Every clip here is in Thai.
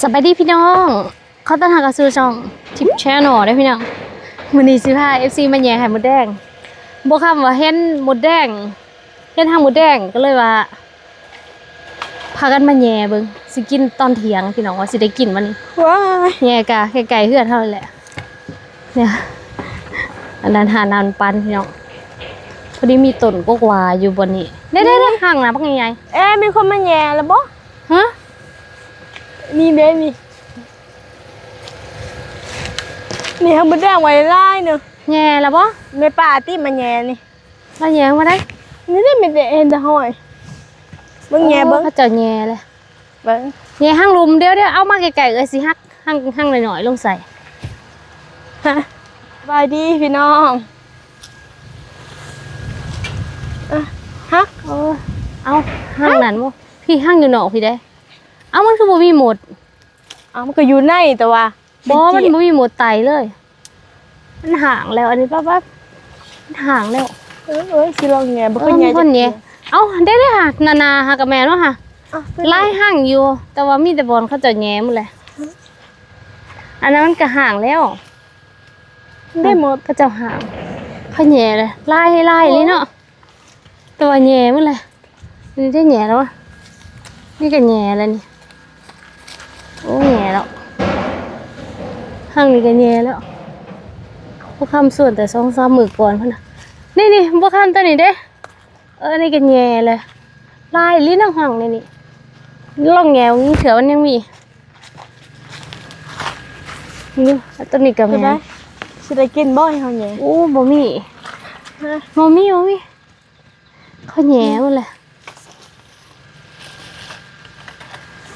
สบายดีพี่น้องเขาต้อนหากระซูช่องทิปแชนอได้อพี่น้องวันนี้สิพา FC มาแย่ไข่มดแดงบ่คำว่าเห็นมดแดงเห็นทางมดแดงก็เลยว่าพากันมาแย่เบิ่งสิกินตอนเที่ยงพี่น้องว่าสิได้กินวันนี้ว้ายแย่กะไกลๆเฮือนเท่านั้นแหละเนี่ยอันนั้นหานานปันพี่น้องพอดีมีต้นกกหวาอยู่บนนี้ได้ได้ได้ห่างนะพักใหญ่เอ๊ะมีคนมาแย่แล้วบ่ๆฮะ นี่เด้นี่นี่เขาบ่ได้ไว้ไล่เนอะแย่แล้วบ่ในป่าที่มาแย่นี่มาแย่มาได้นี่ได้มีแต่เอ็นแต่ห้อยเบิ่งแย่เบิ่งเขาเจ้าแย่เลยเบิ่งแย่ห้างลุมเดี๋ยวเดี๋ยวเอามาไกลๆเอ้ยสิฮักห้างห้างหน่อยๆลงใส่ฮะสบายดีพี่น้องอะฮะเออเอาห้างนั้นบ่พี่ห้างอยู่นอกพี่ได้ เอามันคือบ่มีหมดอ้าวมันก็อยู่ในแต่ว่าบ่มันบ่มีหมดไตเลย มันห่างแล้ว อันนี้ป้าป้ามันห่างแล้วเออเอ้ยสิลองแย่บ่เอค่ออยมีแย่คนแย่เอาได้ได้ค่ะนานาหากับแม่เนาะค่ะอะไล่ห่างอยู่ แต่ว่ามีแต่บอลเขาเจะแย้หมดเลยอันนั้นมันก็ห่างแล้ว ได้หมดก็เจะห่างเขาแย่เลยไล่ไล่เลยเนาะตัวแย่หมดเลยนี่ได้แย่แล้ววะนี่ก็แย่แล้วนี่ โอ้แย่แล้วห่างนี่ก็แย่แล้วพวกคำส่วนแต่สองสามมือก่อนพ่นนะนี่นี่พวกคำตัวนี้เด้เออนี่ก็แย่เลยไล่ลิ้นน้ำห่างนี่นี่ล่องแงวนี้เถื่อมันยังมีนี่อันตัวนี้ก็ก็แม่ได้นสิได้กินบ่ให้เฮาแย่โอ้บ่มีฮะบ่มีบ่มีเขาแหย่หมดเลย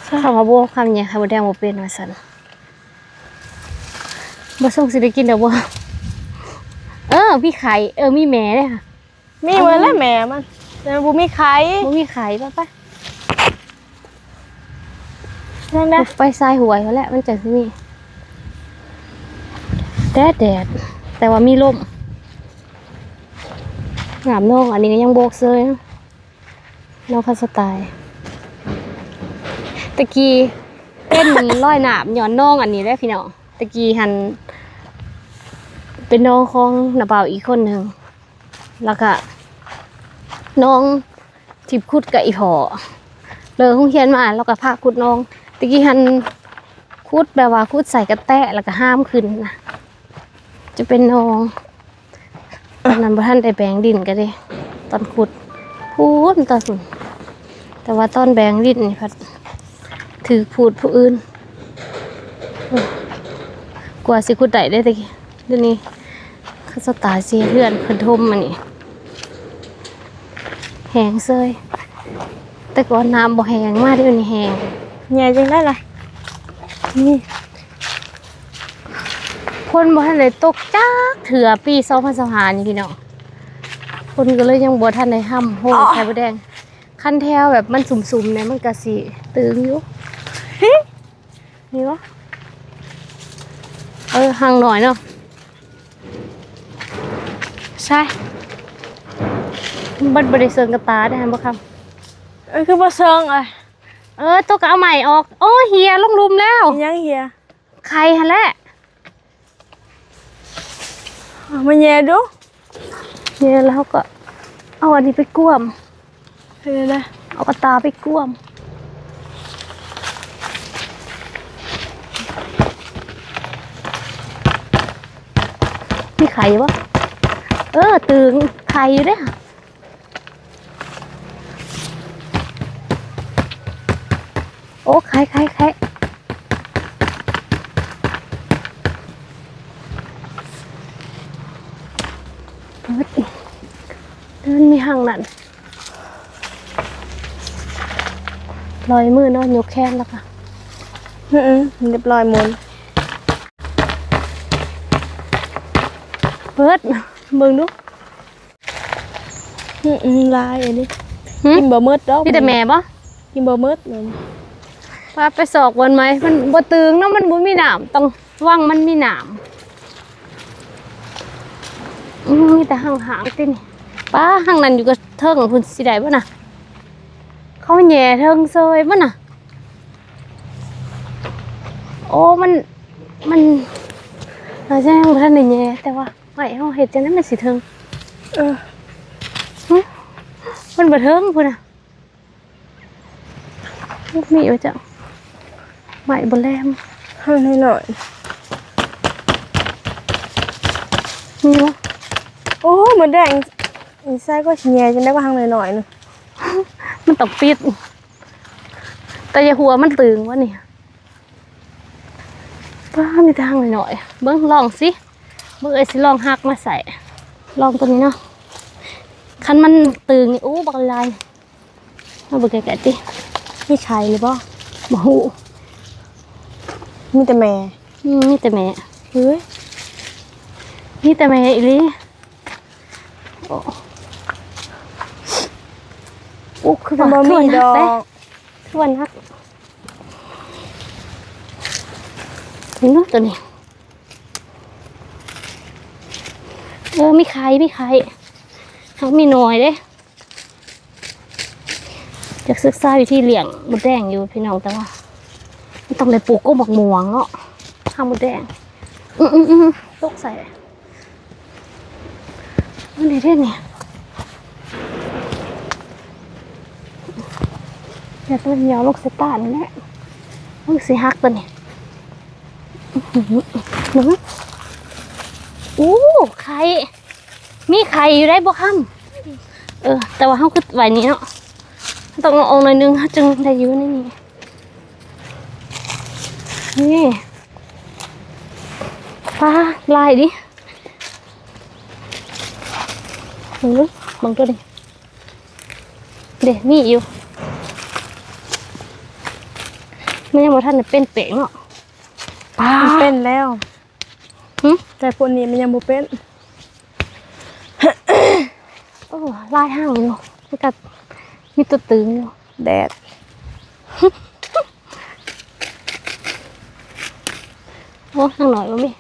คำว่าบัวคำแหย่ค่ะบ่แดงบ่เป็นว่าซั่นบ่ส่งสิได้กินดอกบ่เออมีไข่เออมีแม่เด้อค่ะมีไว้แล้วแม่มันแต่บ่มีไข่บ่มีไข่ป่ะป่ะนั่นนะไปทรายหวยเขาแหละมันจะสิมีแดดแดดแต่ว่ามีลมหนามน้องอันนี้ก็ยังโบกเซยนะน้องพัสไตล์ ตะกี้เป็นร้อยหนามย่อนน้องอันนี้ได้พี่น้องตะกี้หัน เป็นน้องของนาบ่าอีกคนหนึ่งแล้วก็น้องทิพคุดกับอีพอเลยคงเขียนมาแล้วก็พาคุดน้องตะกี้หันคุดแบบว่าคุดใส่กระแตะแล้วก็ห้ามขึ้นนะจะเป็นน้องตอนนั้นพระท่านได้แบงดินก็เด้ตอนขุดพูดตอนแต่ว่าตอนแบงดินนี่พัด ถือพูดผู้อื่นโอ้กว่าสิขุดได้ได้ตะกี้เดี๋ยวนี้เขาสตาร์เสียเพื่อนเพิ่นทมมานี่แหงเซยแต่ก่อนน้ำบ่แหงมากเดี๋ยวนี้แหงแย่จังได้ล่ะนี่คนบ่ทันได้ตกจักเถื่อปี2025นี่พี่น้องคนก็เลยยังบ่ทันได้ห้ำโหงไข่บ่แดง คันแถวแบบมันสุ่มๆเนี่ยมันก็สิตึงอยู่ นี่วะเออห่างหน่อยเนาะใช่บัดบริเซิงกระตาได้ไหมบ่ครับเอ้ยคือบ่เซิงอะเออตัวก็เอาใหม่ออก โอ้เฮียลงลุมแล้วอีหยังเฮียใครฮะแหละเอามาแย่ดูเนี่ยแล้วก็เอาอันนี้ไปกวมเฮ้ยนะเอากระตาไปกวม ไข่ปะเออตึงไข่อยู่ด้อโอ้ไข่ไข่ไข่เดินมีห่างนั่นลอยมือเนาะยกแค้นแล้วค่ะอือๆเรียบร้อยมือน นี้หึกินบ่หมดดอกพี่แต่แม่ปะกินบ่หมดเลยว่าไปสอกวันไหมมันบ่ตึงเนาะมันบ่มีหนามต้องว่างมันมีหนามอืมมีแต่ห่างหางๆตินี่ป้าห่างนั้นอยู่กับเทิงคุณสิได้บ่น่ะเขาแหย่เทิงเซยบ่น่ะ โอ้มันมันเราจะยังบ่ทันได้แย่แต่ว่า ไหวเฮาเฮ็ดจังนั้นมันสิถึงเออมันบ่เทิงพุ่นน่ะลูกมีว่าจังไหวบ่แลมห้างหน่อยมีบ่ๆโอ้เหมือนแดงอีไส้ก็ชิแยจนได้ว่าห้างหน่อยๆนึงมันต้องปิด แต่อย่าหัวมันตึงวะนี่ป้ามีทางหน่อยๆเบิ่งลองสิ เบิ่งเอ้ยสิลองหักมาใส่ ลองตัวนี้เนาะคันมันตึงนี่อู้บักลายมาเบิ่งไกลๆตินี่ชัยหรือเปล่าบ่ฮู้มีแต่แม่อืมมีแต่แม่เฮ้ยมีแต่แม่อีหลีโอ้โอ้คือมันว่าบ่คือมีว่าดนัอกเด้กคือว่านักนี่เนาะตัวนี้ เออไมีไข่มีไข่เขามีน่อยเด้อยากศึกษาวิธีเลี้ยงมดแดงอยู่พี่น้องแต่ว่าต้องเลยปลูกก็บอกม่วงเนาะข้าวมดแดง อืมอืมอืมตกใส่มันได้เท่เนี่ยอยากเป็นยาวลูกสตาร์นี่แหละลูกสีฮักตัวนี้อื้อหือ อู้ไข่มีไข่อยู่ได้บ่ค่ำเออ แต่ว่าเขาคือไหวนี้เนาะต้องเอาออกหน่อยนึงจึงได้อยู่ในนี่นี่ปลาลายดิเฮ้ยบังตัวดิเด็มีอยู่ไมันยังบ่ทันเป็นเป๋งเนาะเป็นแล้ว แต่พวกนี้มันยังบ่เป็นโอ้ลายห้างอยู่แล้วก็มีตัวตึงอยู่แดดโอ้ห้างหน่อยบ่มี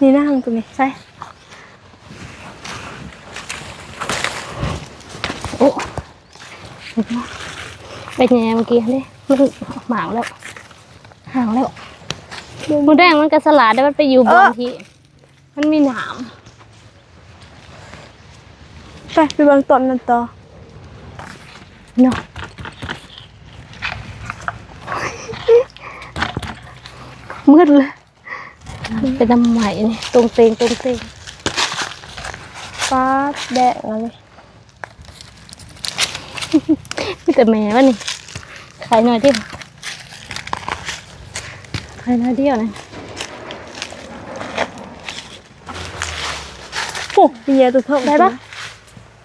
นี่น้าห้างตัวนี้ใส่โอ้เห็นปะไง่เมื่อกี้เด้มันหมางแล้วห่างแล้ว มูแดงมันก็สลัดได้มันไปอยู่บนที่ มันมีหนามไปไปเบิ่งต้นนั่นต่อเนาะมืดเลยเป็นน้ำใหม่นี่ตรงเตงตรงเตงฟ้าแดดอะไรมีแต่แม่วะนี่ขายหน่อยเดี ยวขายหน่อยเดียวนะโอ้ชิแยตัวเท่า ได้ปะ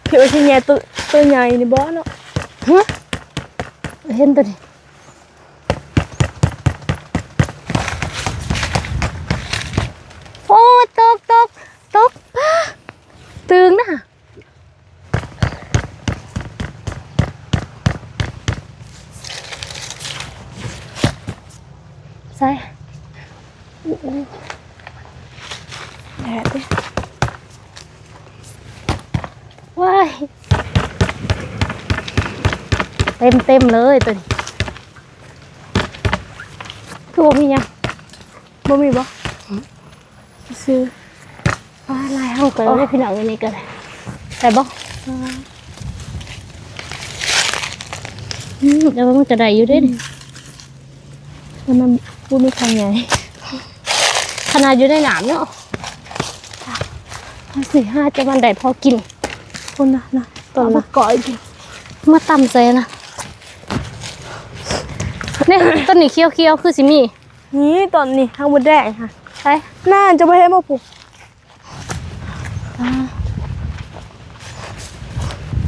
พี่ว่าชิแยตัวตัวใหญ่นี่บ่เนาะ ฮะเห็นตัวนี้โอ้ตกตกตกป้าตึงนะใส่ แดดดิ ว้ายเต็มเต็มเลยตัวนี้คือบ่มีหยังบ่มีบ่ซื้อฟ้าลายห้างเกินได้พี่น้องอันนี้ก็ได้แต่บ่อืมเดี๋ยวมันจะได้อยู่เด้วยแล้วมันบ่มีใครใหญ่ขนาดอยู่ในหนามเนาะ สี่ห้าจะมันได้พอกินคนนะนะต้ต้นนนะมาก่อยกินมาตำเซนะเนี่ยต้นนี้เคี้ยวเคี้ยวๆคือสิมีนี่ต้นนี่ห้างบ่แดงค่ะใช่น่าจะบ่เห็นบ่ปุ๊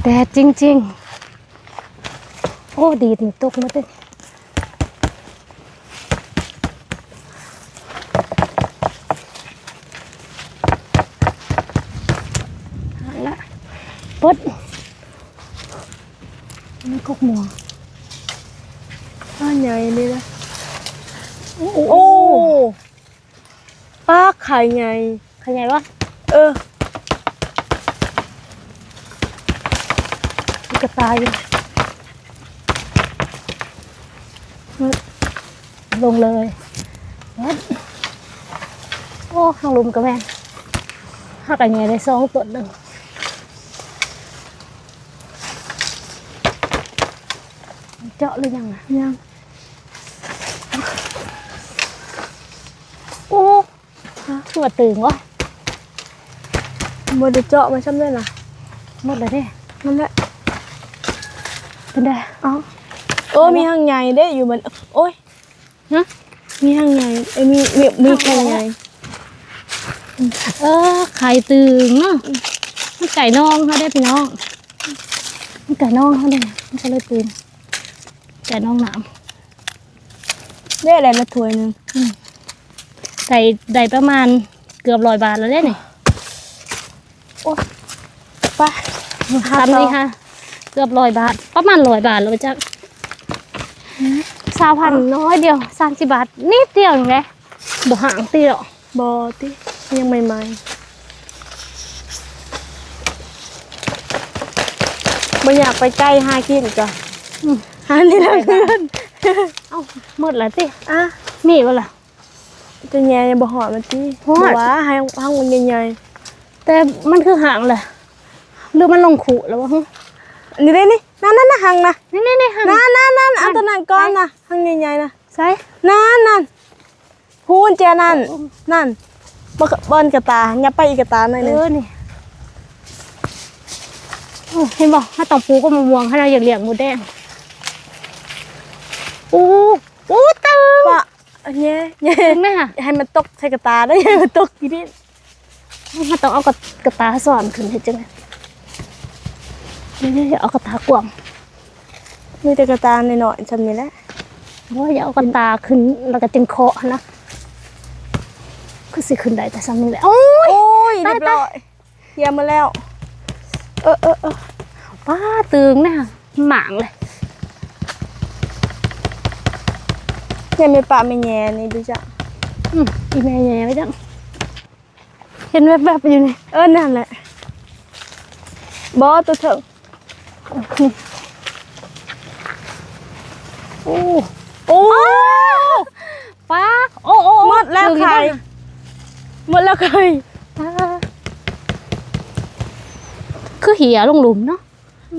แดดจริง ๆ โอ้ดีดนี่ตกมาเต้นเอาละปด นี่กกหมัวป้าใหญ่นี่นะโอ้โอ้ป้าไข่ใหญ่ขยายวะเออมีกระตายอยู่ลงเลยโอ้ข้างลุมกับแม่นหักอันใหญ่ได้สองตัวหนึ่ง เจาะหรือยังอะยังโอ้ฮะตัวตึงวะบ่ได้เจาะมาซ้ำเลยล่ะหมดเลยเด้นั่นแหละเป็นไงเอ้าโอ้มีหางใหญ่เด้อยู่มันโอ้ยฮะมีหางใหญ่เอ้ยมีมีมีแข้งใหญ่เออไข่ตึงเนาะมันไก่น้องเขาได้พี่น้องมันไก่น้องเขาได้มันก็เลยตึง ไก่น้องหนามได้อะไรละถ้วยหนึงไก่ได้ประมาณเกือบร้อยบาทแล้วเด้นี่ไปทำนี่ค่ะ เกือบร้อยบาท ประมาณร้อยบาทแล้วจักสาวพันน้อยเดียวสามสิบบาทนิดเดียวอย่างไงบ่ห่างตีหรอกบอติยังใหม่ๆบ่อยากไปใกล้หากินจ้ะอืม หานี่ละเพื่อนเอ้าหมดแล้วติอะมีบ่ล่ะจะแย่ยังบ่หอดมันติฮอดบ่ว่าให้ห้างมันใหญ่แต่มันคือห่างเลยหรือมันลงขู่แล้ววะฮึๆนี่ได้นี่นั่นนั่นนะหังนะนี่นี่นี่ห่างนั่นนั่นนั่นเอาตัวนั้นก่อนนะหังใหญ่ๆนะใส่นั่นนั่นพูนเจนั่นนั่นบ่กบอนกระตาอย่าไปอีกกระตาหน่อยหเอนึงอนี่โอ้เห็นบอกถ้าต้องปูก็มะม่วงให้เราอยากเลี้ยงหมูแดง อู้อู้ตึงว่าแย่แย่ตึงไหมคะให้มันตกใส่กระตาได้ให้มันตกอีนิดมันต้องเอากระกระตาสอนขึ้นให้จังเลยนี่ๆเอากระตากวางมีแต่กระตาหน่อยๆจำนี้แหละเพราะว่าอย่าเอากระตาขึ้นแล้วก็จึงเคาะนะคือสิขึ้นได้แต่ซ้ำนี่แหละโอ้ยโอ้ยตายเรียบร้อยเยี่ยมมาแล้ว เออเออเออป้าตึงนะหมางเลย ยังไม่ปะไม่แย่นี่ดูจ้ะอืมอีแม่แย่ไว้จังเห็นแวบๆอยู่นี่เออนั่นแหละบอตัวเถอะโอ้โอ้ป้าโอ้โอ้หมดแล้วถึงใครอีกหมดแล้วใครป้าคือเหี่ยลงหลุมเนาะ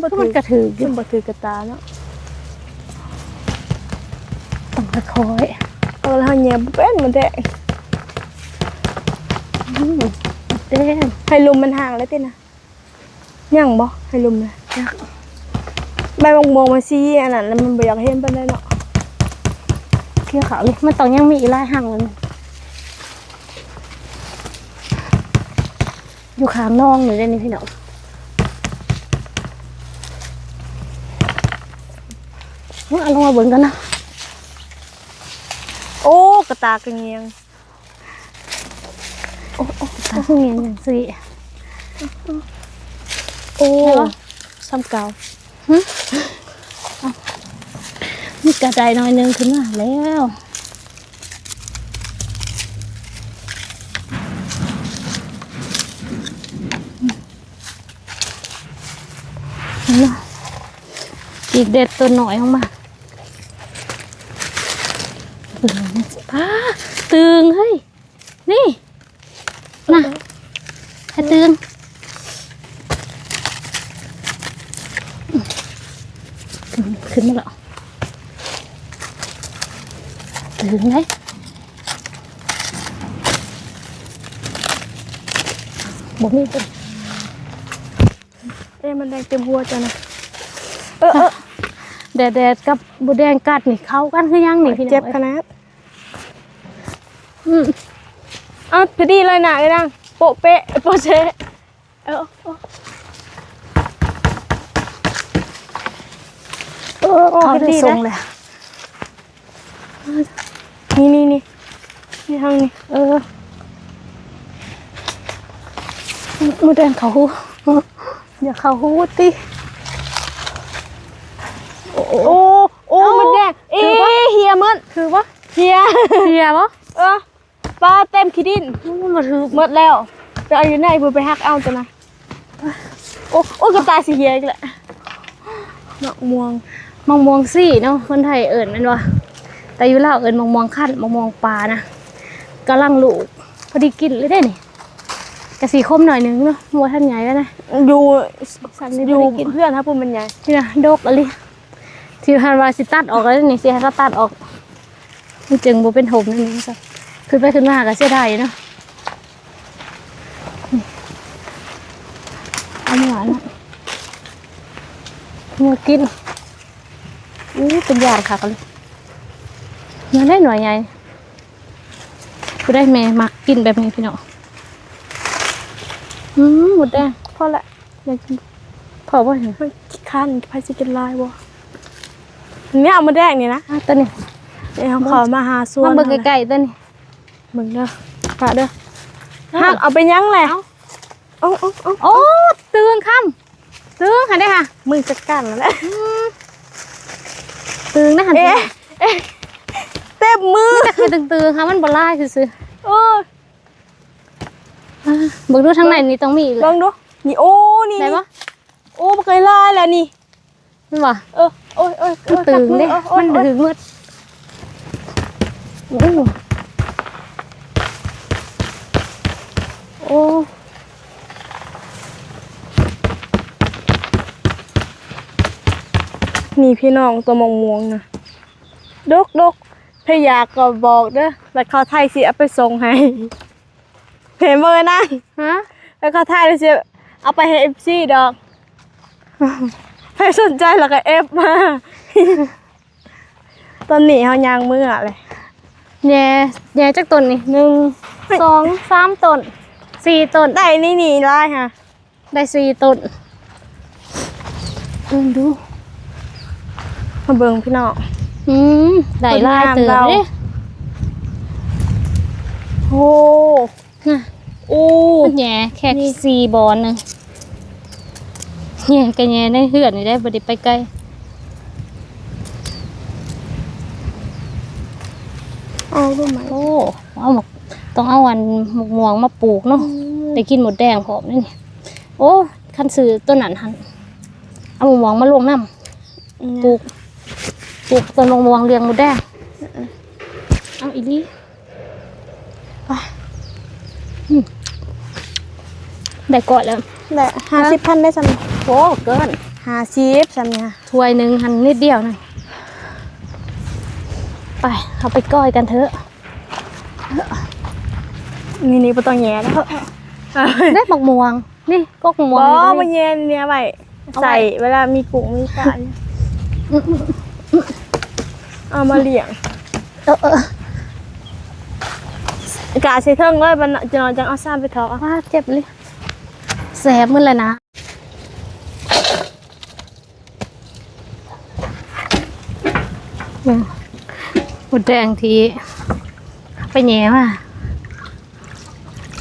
บ่คือถืมันอกระถืออยู่บ่ถือกระตาเนาะ ต้องค่อยเออแล้วแย่บ่เป็นมันแดงๆอืมเต้นให้ลุมมันห่างแล้วตินะยังบ่ให้ลุมนะใบมงมงมาซีอันนั้นแล้วมันบ่อยากเห็นปานใดเนาะเกี่ยวขาวเลยมันต้องยังมีอีลายห่างเลยอยู่ข้างน้องเลยได้นี่พี่น้องเอาลงมาเบิ่งกันนะ กระตากระเงียงโอ้โอ้ถ้าเงียนอย่างสิโอ้ใช่ปะซ้ำเก่ามีกระจายหน้อยหนึงขึ้นมาแล้วเนาะอีกเด็ดตัวหน่อยออกมา ป้าตึงเฮ้ย นี่น่ะให้ตึงขึ้นมาแล้วถึงไหมบ่มีตัวเอ้มันแดงเต็มหัวจ้ะนะเออเออแดดแดดกับบูแดงกัดนี่เข้ากันคือยังนี่พี่น้องเจ็บขอ้ยนาดอืมอ้าวพอดีเลยนะไอ้นางโปะเปะโปะเชะเออเออเออโอ้เขาพอได้ดีทรงนะเลยนี่นี่นี่นี่ทางนี้เออบูแดงเขาหูอย่าเขาหูติ โอ้โอ้มันแดงเอ๊ะเฮียมัน คือวะเฮียเฮียวะเออปลาเต็มขี้ดินมันมาถือหมดแล้วจะเอาอยู่ไหนเพื่อไปฮักเอาจ้ะนะโอ้โอ้กระตายสีเฮียอีกแล้วดอกม่วงมองมองซี่เนาะคนไทยเอิญนั่นวะแต่อยู่ลาวเอิญมองมองขั้นมองมองปลานะกำลังลูกพอดีกินเลยได้นี่กระสีคมหน่อยหนึงเนาะมัวท่านใหญ่แล้วนะอยู่สันนี่ออยู่ยู่กินเพื่อนครับปุ่มมันใหญ่นี่นะดกอะไรที่ฮันวาสิตัดออกแล้วนี่สิฮันตัดออก มันจึงบ่เป็นถมนั่นเองสักขึ้นไปขึ้นมาก็เสียดายอยู่เนาะนี่เอาหวานนะมัวกินอู้เป็นยาค่ะกันเลยยังได้หน่อยใหญ่กูได้แม่มักกินแบบนี้พี่น้องอืมหมดแดงพอละอยากกินพอป่ะเห็นมันขี้คันไผสิกินลายบ่เนี่ยเอามาแดกนี่นะอะตัวนี้ เดี๋ยวขอมาหาส่วนมาเบิ่งใกล้ๆตัวนี้ๆเบิ่งเด้อปะเด้อหักเอาไปยั้งแหละเอาเอาเอาโอ้ตื่นค่ำตื่นหันได้ค่ะมือจะกันแล้วแหละตื่นนะหันเอ๊ะเอ๊ะเต็มมือแต่ใครตื่นตื่นค่ะมันบ่ไล่ซื่อเออๆอะเบิ่งดูทางไหนนี่ต้องมีอีกลเลอยงดูนี่โอ้นี่ได้ปะโอ้บ่เคยลายแล้วนี่มันบ่เออโอ้ยโอ้ยมันตื่นเด้โอ้ยโอ้มัยนโอ้ยถึงมืด โอ้โอ้นี่พี่น้องตัวมองมวงๆนะดกดกพยากก็บอกเด้อแล้วเขาไทยสิเอาไปส่งให้เห็นบ่เอ้ยนั่นฮะแล้วเขาไทยเลยสิเอาไปให้ FC ดอกใครสนใจแล้วก็เอฟมา ตอนนี้เฮายางมืออะเลย แย่แย่จักต้นนี่หนึ่งสองสามต้นสี่ต้นได้นี่นี่ได้ค่ะ ได้สี่ต้นเบิ่งดูมาเบิ่งพี่น้องอืมได้ลายเติมคนงามเราเด้โอ้น่ะโอ้แหน่แค่สี่บอลหนึงแหน่ก็แหน่ได้เหือนนี่ได้บ่ได้ไปไกล เอาดูไหมโอ้เอาหมกต้องเอาอันหมกม่วงมาปลูกเนาะได้กินหมดแดงพร้อมนี่นี่โอ้คันซื้อต้นนั้นหันเอาหมกม่วงมาลงน้ำปลูกปลูกต้นหมกม่วงเลี้ยงหมดแดงเอาอีหลีไปอืมได้ก่อนแล้วได้ห้าสิบพันได้สันโอ้เกินห้าสิบสันเนี่ยถ้วยหนึ่งหันนิดเดียวหน่อย ไปเอาไปก้อยกันเถอะนี่นี่บ่ต้องแย่แล้วได้หมกม่วง นี่ก็หมกม่วบ่งมาแย่เนี่ยไว้เอาไว้ใส่เวลามีกุ้งมีปลาเนี่ยอืมอืมเอามาเลี้ยงเออเออกาใส่เทิงเลยบัดนจะนอนจังเอาซ้ำไปทอกเอาว้าเจ็บเลยแสบมือเลยนะอืมห มดแดงทีไปแหน่ว่ะ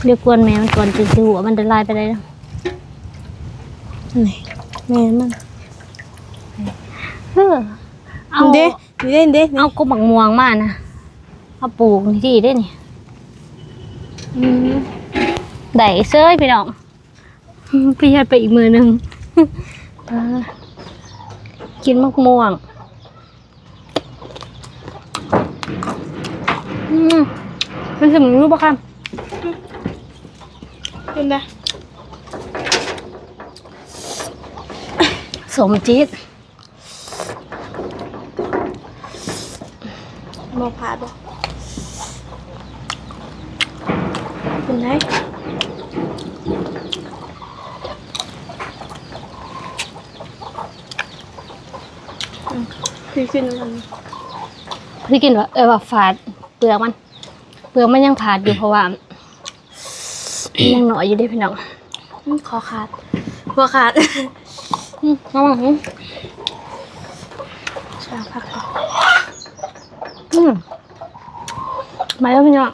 เรียกกวนแม่มันก่อนจะสิหัวมันจะลายไปเลยนะนี่แม่มันเออเอาเด้นี่เด้นี่เด้เอากบบักม่วงมานะเอาปลูกนี่ที่ได้นี่อืมได้เซ้ยพี่น้องพี่ยัดไปอีกมือหนึ่งเออกินมะม่วง มันสมรู้ปะครับเป็นไงสมจิตมาผ่านบ่เป็นไงอืมคือขึ้นมันพี่กินว่าเออว่าฝาด เปลือกมัน เปลือกมันยังผาดอยู่เพราะว่ายังหน่อยอยู่เด้พี่น้องอืมขอขาดหัวขาดอืมระวังชาพักก่อนอืมมาแล้วพี่น้อง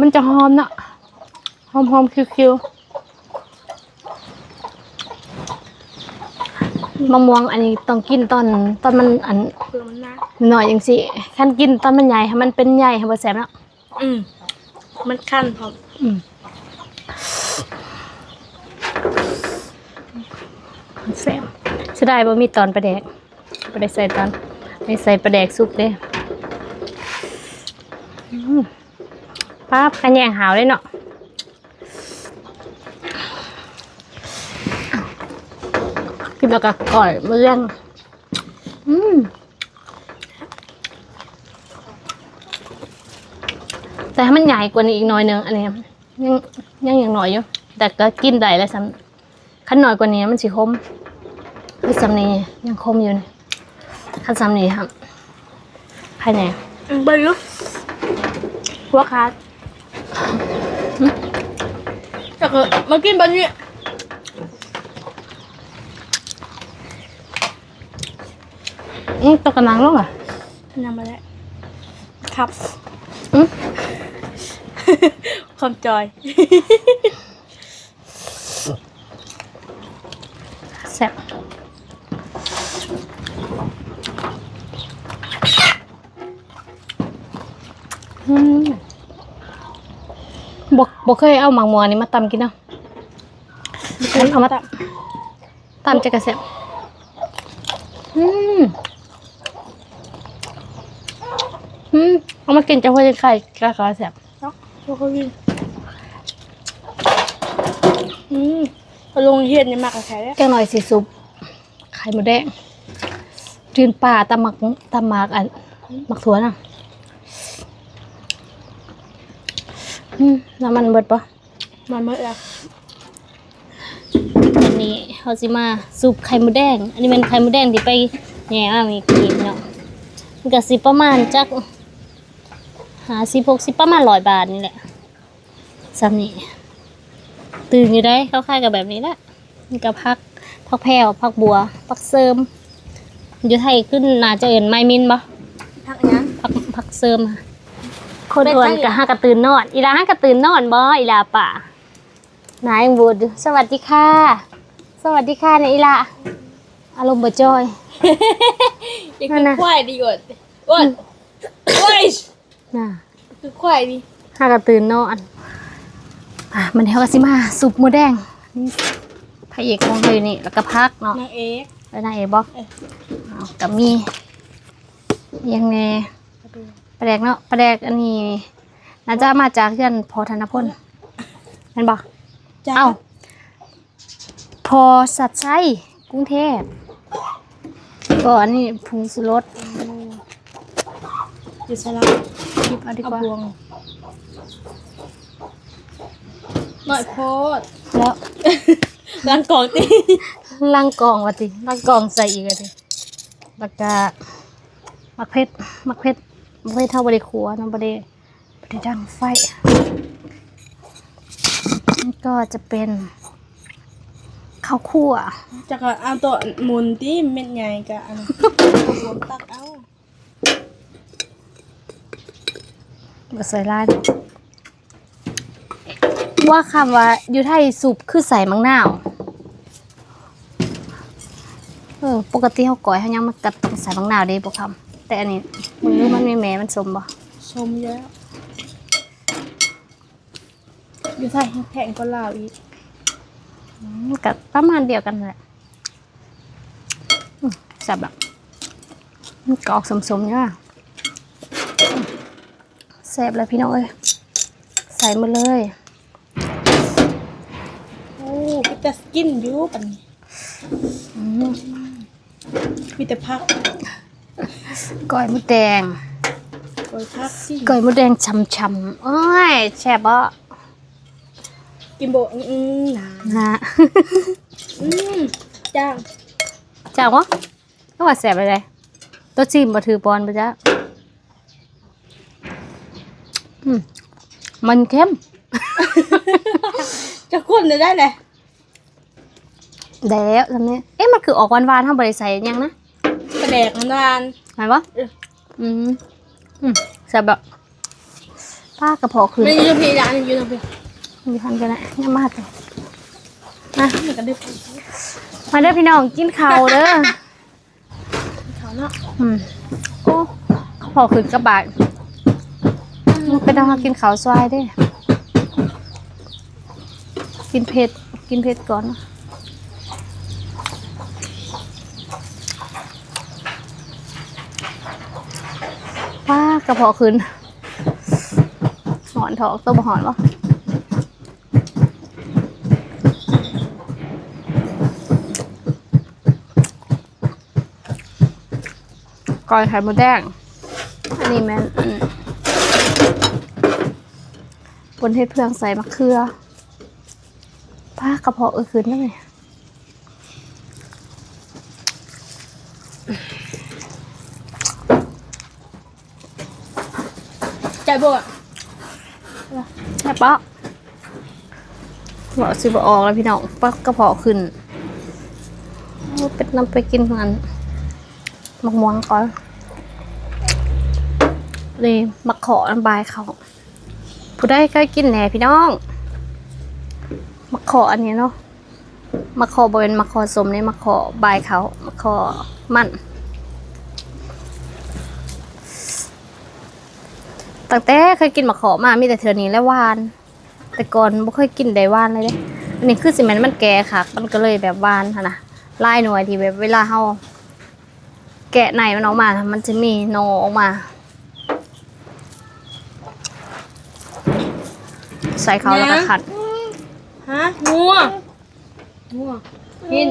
มันจะหอมเนาะหอมหอมๆคิวๆ มะม่วงอันนี้ต้องกินตอนตอนมันอันเพื่อมันนะหน่อยอย่างสิขั้นกินตอนมันใหญ่ให้มันเป็นใหญ่ให้บ่แสบเนาะอืมมันขั้นพร้อมอืมแสบเสียดายบ่มีตอนประแดกบ่ได้ใส่ตอนไม่ใส่ประแดกสุกเด้อืมป้ากันแยงหาวเลยเนาะ กินแล้วก็ก่อยเมื่องอืมแต่ให้มันใหญ่กว่านี้อีกหน่อยหนึงอันนี้ยังยังอย่างหน่อยอยู่แต่ก็กินได้แล้วซ้ำขั้นหน่อยกว่านี้มันสิคมคือซ้ำนี้ยังคมอยู่นี่ขั้นซ้ำนี้ครับภายในเบอร์ยุหัวขาดแต่ก็มากินบะนี้ อืมตกกระนังลงอะนำมาแล้ว ครับอืมความจอย แซ่บอืมบกบกเคยเอาหมากมัวนี่มาตำกินเนาะเอามาตำจะกระแซ่บอืมอืม เอามากินจะหัวจะไข่กระกระแซ่บเนาะพวกเขากินอืมเอาลงเฮียนนี่มากกับใครแล้วจังหน่อยสิซุปไข่หมูแดงจืนป่าตำหมักตำหมักอันหมักถั่วน่ะอืมน้ำมันเบิดปะมันเมื่อแล้วอันนี้เขาสิมาซุปไข่หมูแดง อันนี้เป็นไข่หมูแดงที่ไปแหน่มามีกีเนาะมันก็สิประมาณจัก หาสิบหกสิบประมาณร้อยบาทนี่แหละซ้ำนี่ตื่นอยู่ได้เข้าค่ายกับแบบนี้แหละนี่ก็พักพักแพรวพักบัว พักเสริม อยู่ไทยขึ้นนาจะเอินไม้มินบ่พักนั้นพักพักเสริมค่ะคนอ้วนกับห้ากระตื่นนอน อีลาห้ากระตื่นนอนบ่อีลาป่านายบูดสวัสดีค่ะ สวัสดีค่ะเนี่ยอีลาอารมณ์บ่จอยนี่นั่คืนอน่ะควายดีกว่าอ้วนอ้วน น่ะคือควายดีห้ากระตื่นนอนอะมันเท่ากับสิมาสุปหมูแดงนี่พระเอกของเฮยนี่แล้วก็พักเนาะนางเอกแล้วนายเอกบ่เอ้ยเอากับมียังไงปลาแดกเนาะปลาแดกอันนี้น่าจะมาจากเพื่อนพอธนพลแม่นบ่จ้าเอ้าพอสัตว์ไส้กรุงเทพก็อันนี้ผงสุรส อยู่สลับคลิปเอาดีเอากว่าบวงหน่อยโพดแล้วล้างกล่องตีล่างกล่องวะติล่างกล่องใส่อีกอะติแล้วก็มักเพชรมักเพชรมักเพชรเท่าบริครัวเน้องบริบริดังไฟนี่ก็จะเป็นข้าวคั่วจะก็เอาตัวหมุนตีเม็ดใหญ่กับอันรวมตักเอา ก็ใส่ลายว่าคำว่าอยู่ไทยสุปคือใส่มังนาวเออปกติเขาก่อยเขายังมันกัดต้องใส่บางนาวเด้พวกคำแต่อันนี้มึงรู้มันมีแม่มันสมบ่ชมเยอะอยู่ไทยแพงก็ลาวอีกมันกัประมาณเดียวกันแหละอืมแซ่บแบบมันกรอกสมๆเนี่ยอืม แซ่บเลยพี่น้องเอ้ยใส่หมาเลยโอ้มีแต่สกินอยู่ปันนี้อืมมีแต่พักก้อยมดแดงโอ้ยพักสิก้อยมดแดงช่ำๆโอ้ยแซ่บบ่กินโบอืมหนานะอืมจ้างจังวะก็ว่าแซ่บเลยตัวจิ้มบ่ถือปอนบ่จ๊ะอื มมันเข้ม จะคนเลยได้เลยแล้วทำนี้เอ๊ะมันคือออกหวานๆเท่าบริใส่หยังนะกระแดกนานไหนวะเอออืมอืมแซ่บแบบป้ากระเพาะคืนไม่ยืนพี่ร้านนี้ยืนพี่มีพันกันแหละเนี่ยมากเลยนะเหมือนกันดึกมาเด้อพี่น้องกินข้าวเด้อเขาเนาะอืมโอ้กระเพาะคืนกระบาด มันเป็นต้องกินข้าวซอยด้กินเผ็ด กินเผ็ดก่อนนะป้ากระเพาะคืนหอนถอกตัวบ่หอนวะก้อยไข่มดแดง อันนี้แม่น นบนเฮ็ดเพื่องใส่มะเขือผ้ากระเพาะเออคืนได้ไหมใจบ่อะใช่ปะบอกสิบออกแล้วพี่น้องปักกระเพาะขึ้นเอาเป็ดน้ำไปกินกันมักม่วงก่อนเลยมักขอน้ำบายเขา ผู้ได้ก็กินแหน่พี่น้องมักขออันนี้เนาะมักขอบริเวณมักขอสมนี่มักขอบายเขามักขอมันตั้งแต่เคยกินมักขอมามีแต่เธอนี้และวาน แต่ก่อนบ่เคยกินได้วานเลยเด้อันนี้คือสิมันมันแก่ค่ะ มันก็เลยแบบวานค่ะนะลายหน่วยที่แบบเวลาเฮาแกะในมันออกมา มันจะมีโนออกมา ใส่เขาแล้วก็ขัด ฮะงัวงัวกิน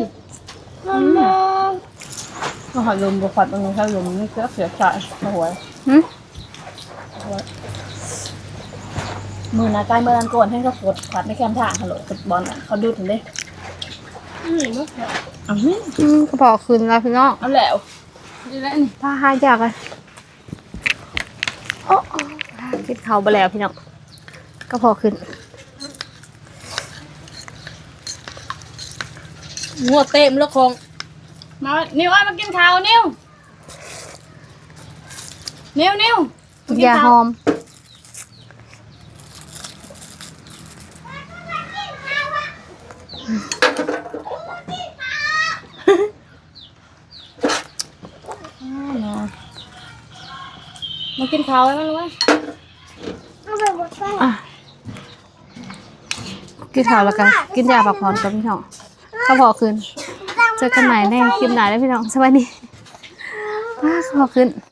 ก็หอยลมบุฟัดตรงนี้ถ้าลมนี่ก็เสียใจมาหวยหึมือนาใกล้เมื่อนั้นก่อนให้เขาสดผัดในแคมป์ถ่านฮัลโหลฟุตบอลอะเขาดูถึงได้อืมบ่แซ่บอ้าวนี่อืมก็พอคืนแล้วพี่น้องเอาแล้วนี่แหละนี่พาหายจากเลยโอ้โอ้กินเขาวไปแล้วพี่น้อง ก็พอขึ้นงัวเต็มแล้วคงมา นิวไอ้มากินข้าวนิวนิวนิวมกินยาหข้วอม มากินข้าวไว้มั้ยลูกอะ กินข้าวแล้วกันกินยาพักผ่อนกับพี่น้องก็พอขึ้นเจอกันใหม่ในคลิปหน้าได้พี่น้องสวัสดีข้าก็พอคืน